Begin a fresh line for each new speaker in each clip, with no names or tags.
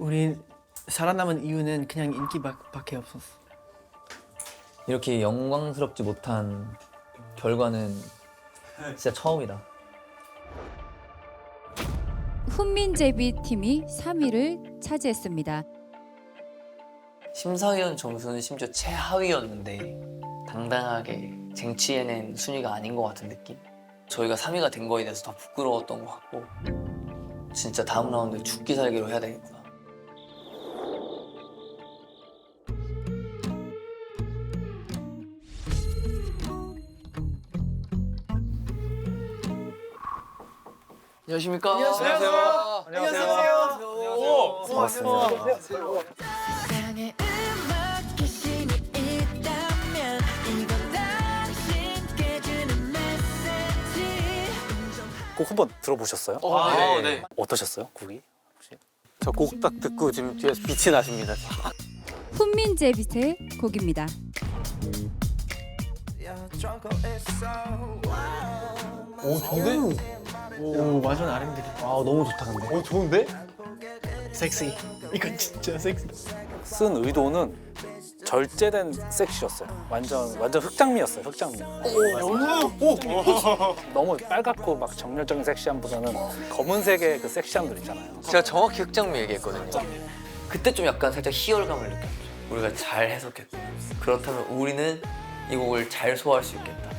우리 살아남은 이유는 그냥 인기밖에 없었어.
이렇게 영광스럽지 못한 결과는 진짜 처음이다.
훈민제비 팀이 3위를 차지했습니다.
심사위원 점수는 심지어 최하위였는데 당당하게 쟁취해낸 순위가 아닌 것 같은 느낌? 저희가 3위가 된 거에 대해서 더 부끄러웠던 것 같고 진짜 다음 라운드에 죽기 살기로 해야 되겠구나 안녕하십니까? 안녕하세요. 안녕하세요. 반갑습니다.
세상에 음악 귀신이 있다면 이건 당신께 주는 메시지
곡 한번 들어보셨어요?
아, 네. 네.
어떠셨어요? 곡이?
저 곡 딱 듣고 지금 뒤에서 빛이 나십니다.
훈민제비의 곡입니다.
오 좋은데?
오 완전 R&B.
아 너무 좋다 근데. 오 좋은데?
섹시. 이건 진짜 섹시.
쓴 의도는 절제된 섹시였어요. 완전 완전 흑장미였어요. 흑장미. 너무 빨갛고 막 정열적인 섹시함보다는 검은색의 그 섹시함들 있잖아요.
제가 정확히 흑장미 얘기했거든요. 그때 좀 약간 살짝 희열감을 느꼈죠. 우리가 잘 해석했다. 그렇다면 우리는 이 곡을 잘 소화할 수 있겠다.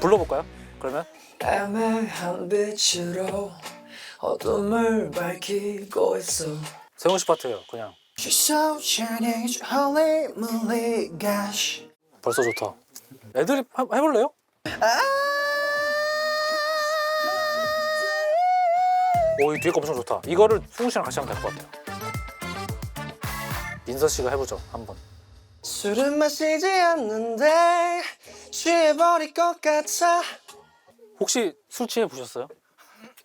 불러볼까요? 그러면
애매한 빛으로 어둠을 밝히고 있어.
세훈 씨 파트예요. 그냥
She's so shining, holy moly, gosh.
벌써 좋다. 애드립 하- 해볼래요? 오, 이 뒤에 거 엄청 좋다. 이거를 승우 씨랑 같이 하면 될 것 같아요. 민서 씨가 해보죠, 한번.
술은 마시지 않는데 취해버릴 것 같아
혹시 술 취해 보셨어요?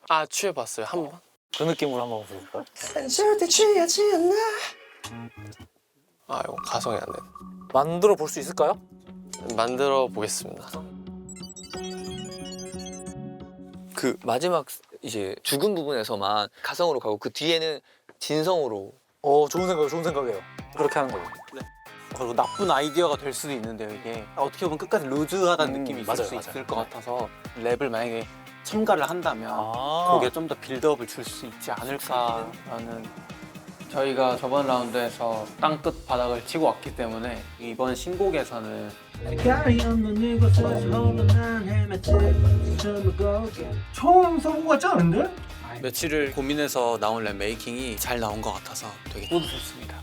아 취해봤어요 한 번.
그 느낌으로 한번 볼까요?
난 절대 취하지 않아
아 이거 가성이 안 돼.
만들어 볼 수 있을까요?
만들어 보겠습니다.
그 마지막 이제 죽은 부분에서만 가성으로 가고 그 뒤에는 진성으로
어, 좋은 생각이에요, 좋은 생각이에요. 그렇게 하는 걸로.
그리고 나쁜 아이디어가 될 수도 있는데요 이게 어떻게 보면 끝까지 루즈하다는
음,
느낌이 있을
맞아요,
수
맞아요.
있을 것 같아서 랩을 만약에 첨가를 한다면
아,
곡에 좀 더 빌드업을 줄 수 있지 않을까라는 저희가 저번 라운드에서 땅끝 바닥을 치고 왔기 때문에 이번 신곡에서는
처음 써본 것 같지 않은데?
며칠을 고민해서 나온 랩 메이킹이 잘 나온 것 같아서 되게 뿌듯했습니다.